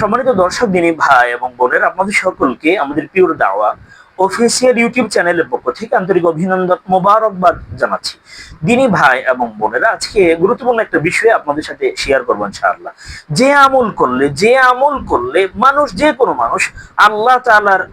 সম্মানিত দর্শক ভাই এবং বোনের, আপনাদের সকলকে আমাদের পিওর দাওয়া অফিসিয়াল ইউটিউব চ্যানেলের পক্ষ থেকে আন্তরিক অভিনন্দন মোবারকবাদ জানাচ্ছি। দিনী ভাই এবং বোনেরা, আজকে গুরুত্বপূর্ণ একটা বিষয় আপনাদের সাথে শেয়ার করব ইনশাআল্লাহ। যে আমল করলে, যে আমল করলে মানুষ, যে কোনো মানুষ আল্লাহ তাআলার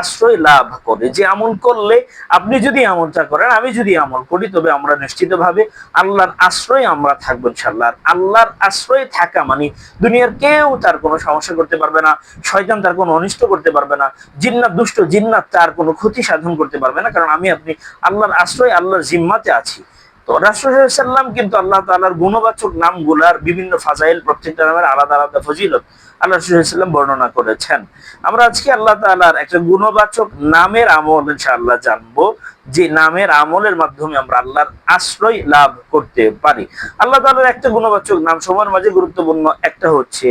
আশ্রয় লাভ করে, যে আমল করলে আপনি যদি আমলটা করেন, আমি যদি আমল করি, তবে আমরা নিশ্চিতভাবে আল্লাহর আশ্রয় আমরা থাকব ইনশাআল্লাহ। আর আল্লাহর আশ্রয় থাকা মানে দুনিয়ার কেউ তার কোনো সমস্যা করতে পারবে না, শয়তান তার কোনো অনিষ্ট করতে পারবে না, জিন্নাত, দুষ্ট জিন্নাত তার কোনো ক্ষতি সাধন করতে পারবে না, কারণ আমি আপনি আল্লাহর আশ্রয় আল্লাহর জিম্মাতে আছি। তো রাসুল্লাম কিন্তু আল্লাহ তাআলার গুণবাচক নামগুলার বিভিন্ন ফাজাইল প্রত্যেকটা নামের আলাদা আলাদা ফজিলত আল্লাহ রসুল্লাম বর্ণনা করেছেন। আমরা আজকে আল্লাহ তাআলার একটা গুণবাচক নামের আমল ইনশাআল্লাহ জানব, যে নামের আমলের মাধ্যমে আমরা আল্লাহর আশ্রয় লাভ করতে পারি। আল্লাহ তাআলার একটা গুণবাচক নাম সবার মাঝে গুরুত্বপূর্ণ একটা হচ্ছে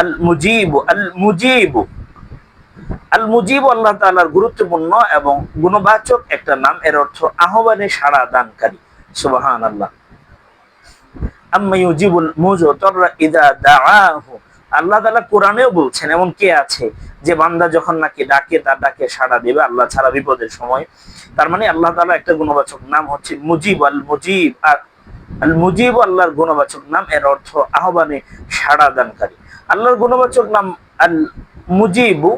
আল মুজিব আল মুজিব আল মুজিব আল্লাহ তালার গুরুত্বপূর্ণ এবং গুণবাচক একটা নাম, এর অর্থ আহ্বানে সাড়া দানকারী। সুবাহান আল্লাহ আল্লাহ তাআলা কোরআনেও বলছেন, এমন কে আছে যে বান্দা যখন নাকি ডাকে, তার ডাকে সাড়া দেবে, আল্লাহ ছাড়া বিপদের সময়। তার মানে আল্লাহ একটা গুণবাচক নাম হচ্ছে মুজিব আল মুজিব। আর আল মুজিব আল্লাহর গুণবাচক নাম, এর অর্থ আহ্বানে সাড়া দানকারী। আল্লাহর গুণবাচক নাম আল মুজিবু।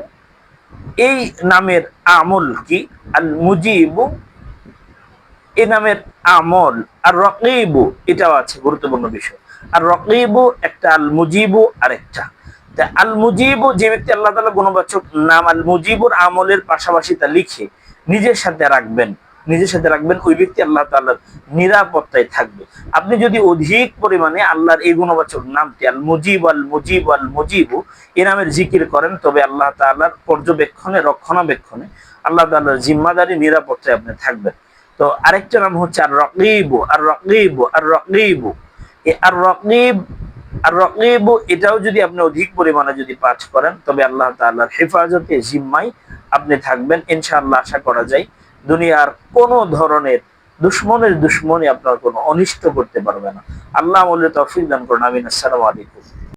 এই নামের আমল কি? আল মুজিবু নামের আমল আর রকিবু, এটাও আছে গুরুত্বপূর্ণ বিষয়। আর রকিবু একটা আল মুজিবু আরেকটা। আল মুজিবু যে ব্যক্তি আল্লাহ তাআলা গুণবাচক নাম আল মুজিবুর আমলের পাশাপাশি তা লিখে নিজের সাথে রাখবেন, নিজের সাথে রাখবেন, ওই ব্যক্তি আল্লাহ তাআলার নিরাপত্তায় থাকবে। আপনি যদি অধিক পরিমাণে আল্লাহর এই গুণবাচক নামটি আল মুজিব আল মুজিব আল মুজিবু এ নামের জিকির করেন, তবে আল্লাহ তাআলার পর্যবেক্ষণে, রক্ষণাবেক্ষণে আল্লাহ তাআলার জিম্মাদারি, নিরাপত্তায় আপনি থাকবেন। তো আরেকটা নাম হচ্ছে আর রকিবু আর রকিবু আর রকিবু আর রকিব আর রকিবু এটাও যদি আপনি অধিক পরিমাণে যদি পাঠ করেন, তবে আল্লাহ তাআলার হেফাজতে জিম্মাই আপনি থাকবেন। ইনশাআল্লাহ আশা করা যায় দুনিয়ার কোনো ধরনের দুশ্মনের দুশ্মনী আপনার কোনো অনিষ্ট করতে পারবে না। আল্লাহ আমলে তৌফিক দান করুন। আমিন। আসসালামু আলাইকুম।